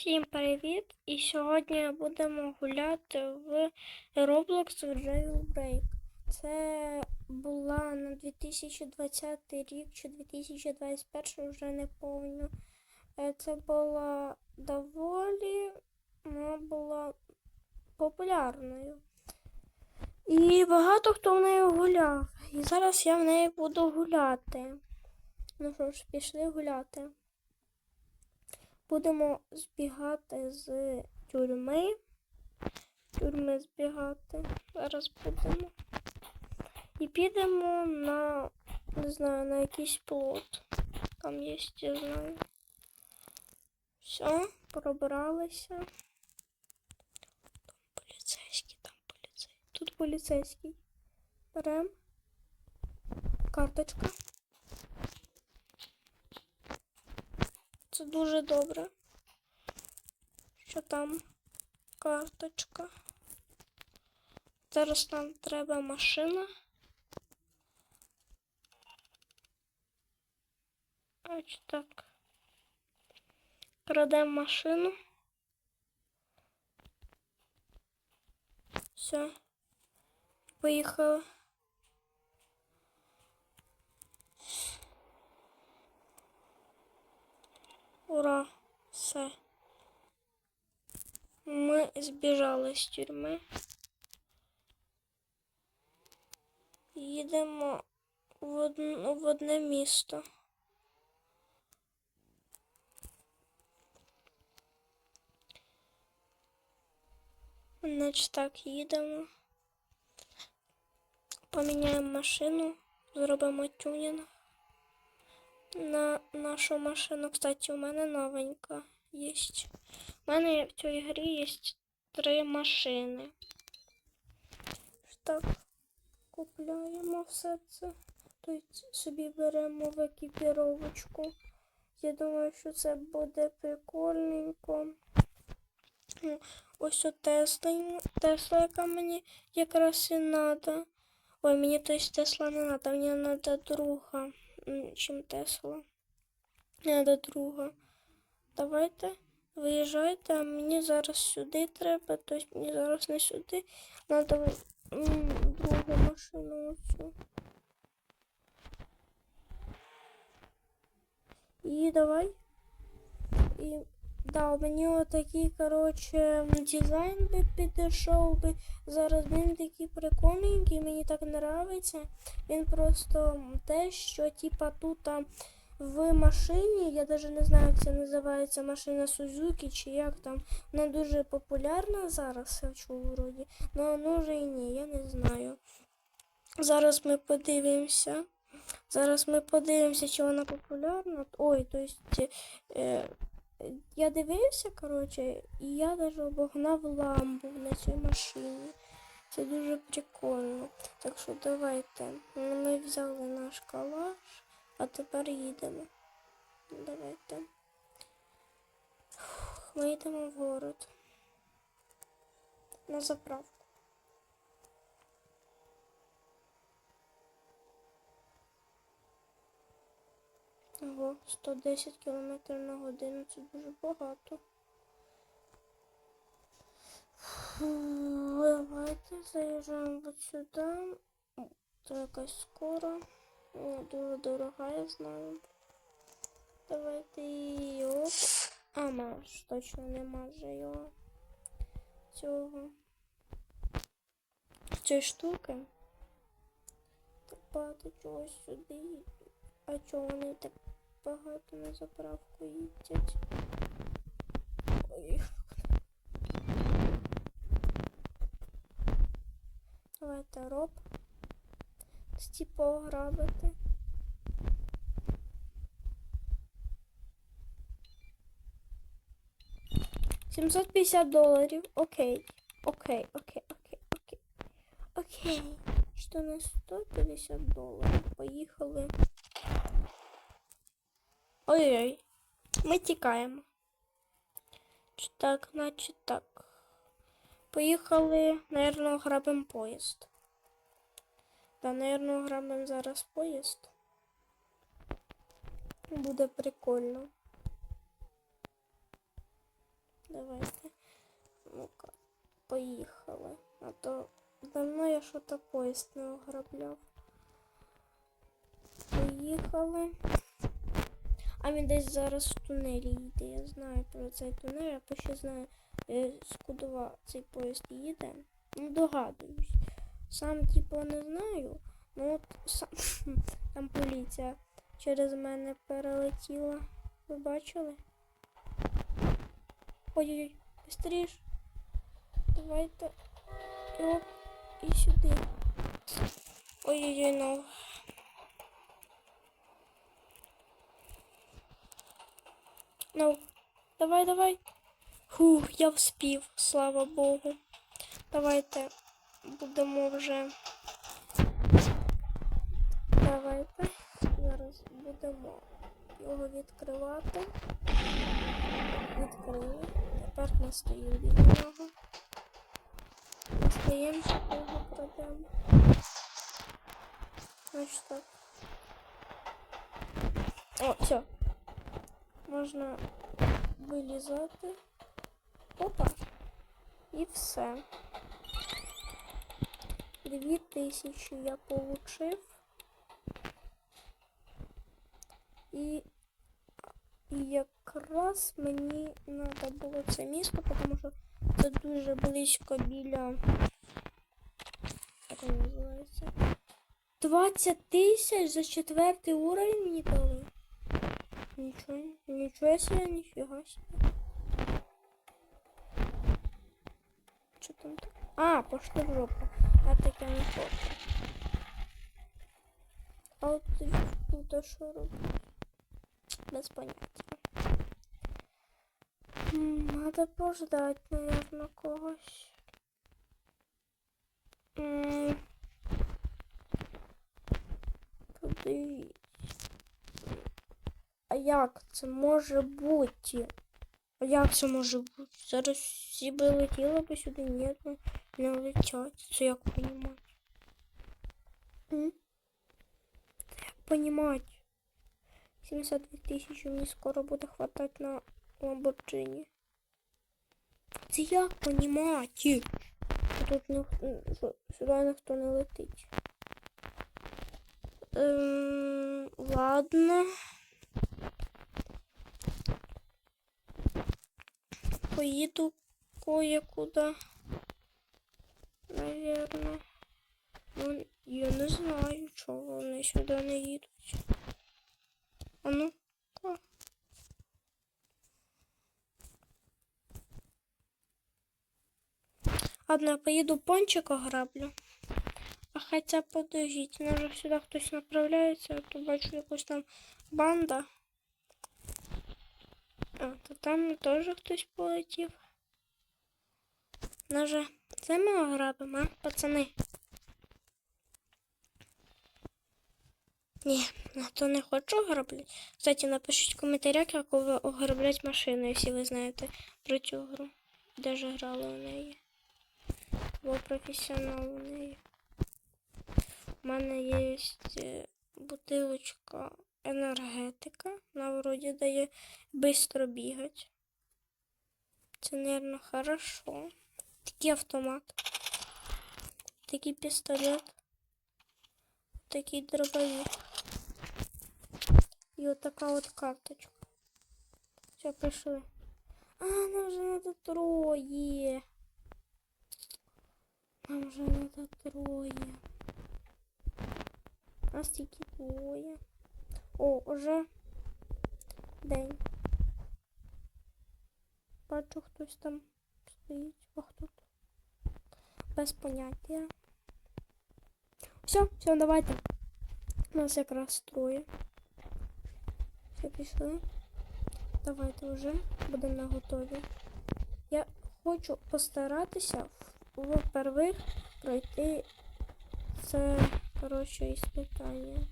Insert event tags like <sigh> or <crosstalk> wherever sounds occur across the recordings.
Всім привіт! І сьогодні будемо гуляти в Roblox в Jailbreak. Це була на 2020 рік чи 2021, вже не пам'ятаю. Е, Це була доволі вона була популярною. І багато хто в неї гуляв. І зараз я в неї буду гуляти. Ну що ж, пішли гуляти. Будемо збігати з тюрми. Тюрми збігати. Зараз будемо. І підемо на, не знаю, на якийсь плот. Там є, я знаю. Все, пробралися. Там поліцейський, там поліцейський. Тут поліцейський. Берем. Карточка. Це дуже добре. Що там карточка. Зараз нам треба машина. Ось так. Крадемо машину. Все. Поїхали. Ура! Все. Ми збіжали з тюрми. Їдемо в одне, в одне місто. Значить так, їдемо. Поміняємо машину, зробимо тюнінг на нашу машину. Кстати, у мене новенька є. У мене в цій грі є три машини. Так, купляємо все це. Тобто собі беремо в екіпіровочку. Я думаю, що це буде прикольненько. Ось у Тесла, Тесла, яка мені якраз і треба. Ой, мені то есть Тесла не треба, мені треба друга, чим Тесла. Треба друга. Давайте, виїжджайте, а мені зараз сюди треба, тобто мені зараз не сюди. Треба другу машину оцю. І давай. І да, мені отакий, коротше, дизайн би підійшов би. Зараз він такий прикольненький, мені так подобається. Він просто те, що типа тут а, в машині, я навіть не знаю, як це називається машина Сузуки чи як там. Вона дуже популярна зараз, я чув вроді. Ну, може і ні, я не знаю. Зараз ми подивимося. Зараз ми подивимося, чи вона популярна. Ой, то есть, е, я дивився, коротше, і я навіть обогнав ламбу на цій машині. Це дуже прикольно. Так що давайте. Ми взяли наш калаш, а тепер їдемо. Давайте. Ми йдемо в город. На заправку. Ого, 110 км на годину це дуже багато. Фу, Давайте заїжджаємо от сюди. Це якась скоро. О, Дуже дорога, я знаю. Давайте і оп. А, маш, точно нема вже його. Цього. Цієї штуки. Багато чогось сюди. А чого вони так багато на заправку їдять? Ой. Давайте роб. Стіпо грабити. Сімсот п'ятдесят доларів. Окей. Окей, окей, окей, окей. Окей. Що на 150 доларів. Поїхали. Ой-ой. Ми тікаємо. Так, значить так. Поїхали, наверно, грабимо поїзд. Да, наверно, грабимо зараз поїзд. Буде прикольно. Давайте. Ну-ка, поїхали. А то давно я що-то поїзд не ограбляв. Поїхали. А він десь зараз в тунелі їде. Я знаю про цей тунель, я ще знаю, е, скудова цей поїзд їде. Ну, догадуюсь. Сам типу не знаю. Ну от сам <laughs> там поліція через мене перелетіла. Ви бачили? Ой-ой-ой, быстріш. Давайте. І оп, і сюди. Ой-ой-ой, ну. Ну, давай, давай. Фух, я вспів, слава Богу. Давайте будемо вже. Давайте зараз будемо його відкривати. Відкрили. Тепер ми стоїмо біля нього. Ми стоїмо, його крадемо. Значить так. О, все. Можна вилізати. Опа. І все. Дві тисячі я получив. І, якраз мені треба було це місто, тому що це дуже близько біля. Як воно називається? 20 тисяч за четвертий уровень мені дали. Нічого, нічого себе, ніфіга себе. Що там так? А, пошли в жопу. Я таке не хочу. А от тут що робити? Без поняття. М, Надо пождать, наверное, когось. М, Подивіться. Як це може бути? А як це може бути? Зараз всі би летіли би сюди, ні, ну, не летять. Це як понімати? Це понімати? 72 тисячі мені скоро буде хватати на Ламборджині. Це як понімати? Тут ні, сюди ніхто не летить. Ем, ладно. Поїду кое-куда. Наверно. Ну, я не знаю, чого вони сюди не їдуть. А ну-ка. Ладно, я поїду пончика граблю. А хоча подождіть, може сюди хтось направляється, а то бачу якусь там банда. А, то там теж хтось полетів. Може, це ми ограбимо, а, пацани? Ні, на то не хочу ограбляти. Кстати, напишіть в коментарях, як ви ограблять машину, якщо ви знаєте про цю гру. Даже грали у неї. Бо професіонал у неї. У мене є е, бутилочка енергетика. Вона вроді дає швидко бігати. Це, мабуть, хорошо. Такий автомат. Такий пістолет. Такий дробовик. І отака от карточка. Все, прийшли. А, нам вже надо троє. Нам вже надо троє. А стільки двоє. О, уже день. Бачу, хтось там стоїть. Хто тут? Без поняття. Все, все, давайте. У нас якраз троє. Все, пішли. Давайте вже будемо на готові. Я хочу постаратися во-первых пройти це, коротше, іспитання.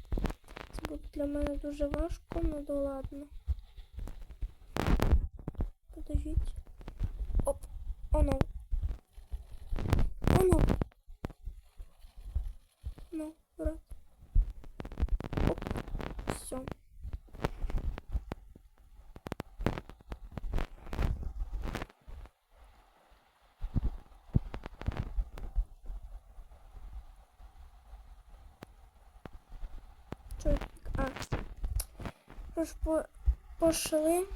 Буде для мене дуже важко, ну да ладно. Подождіть. Оп, оно. Оно. Ну, брат. Оп. Все. Так. По... пошли.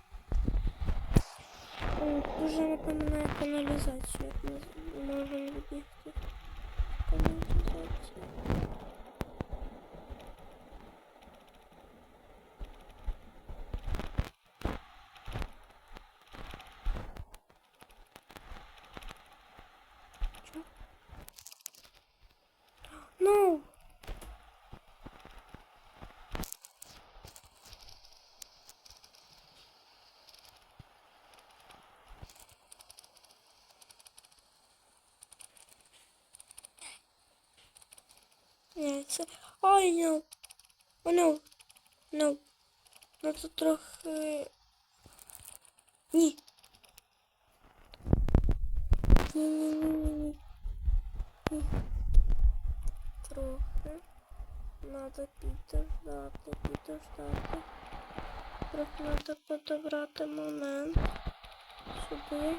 М, Дуже напоминає каналізацію, як з- Це. Ой, no. Oh, no. No. Ну тут трохи. Ні. Ні, ні, ні, ні, ні. Ні. Трохи. Надо підождати, підождати. Трохи надо подобрати момент. Сюди.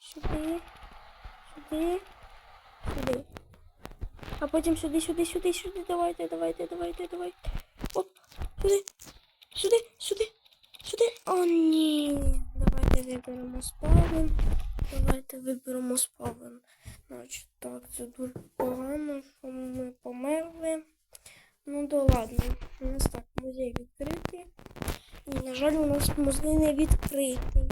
Сюди. Сюди. А потім сюди, сюди, сюди, сюди. Давайте, давайте, давайте, давайте. Оп, сюди, сюди, сюди, сюди. О, ні. Давайте виберемо спавн. Давайте виберемо спавн. Значить, так, це дуже погано, що ми померли. Ну да ладно. У нас так музей відкритий. І, на жаль, у нас музей не відкритий.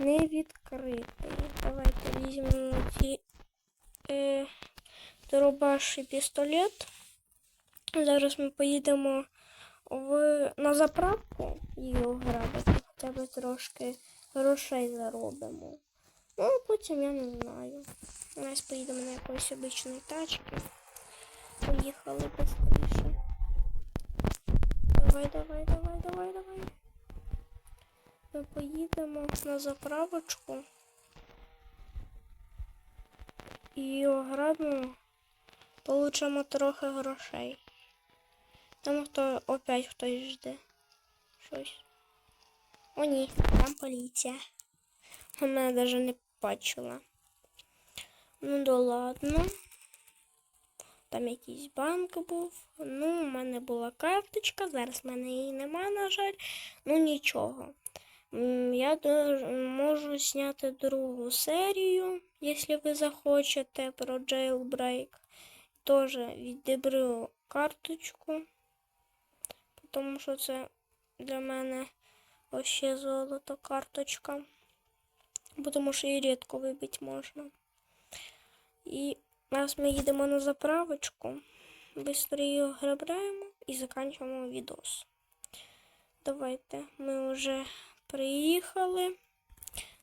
Не відкритий. Давайте візьмемо ці. Дробаш і пістолет. Зараз ми поїдемо в, на заправку його грабити. Хоча б трошки грошей заробимо. Ну, а потім я не знаю. Нас поїдемо на якоїсь обичної тачки. Поїхали швидше. Давай, давай, давай, давай, давай. Ми поїдемо на заправочку. І ограбимо. Получимо трохи грошей. Там хто опять хтось жде. Щось. О, ні, там поліція. Вона навіть не бачила. Ну да ладно. Там якийсь банк був. Ну, у мене була карточка, зараз в мене її нема, на жаль. Ну нічого. Я можу зняти другу серію, якщо ви захочете про Jailbreak. Теж відібрю карточку, тому що це для мене ще золото карточка. Тому що її рідко вибити можна. І зараз ми їдемо на заправочку. Быстро її грабляємо і закінчуємо відос. Давайте ми вже приїхали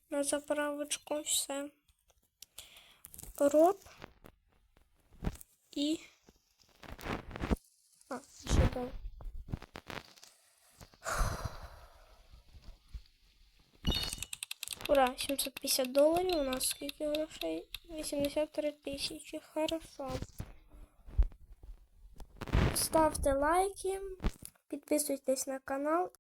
на заправочку. Все. Роб. І. А, ще дав. Ура, 750 доларів. У нас скільки грошей? 83 тисячі. Хорошо. Ставте лайки, підписуйтесь на канал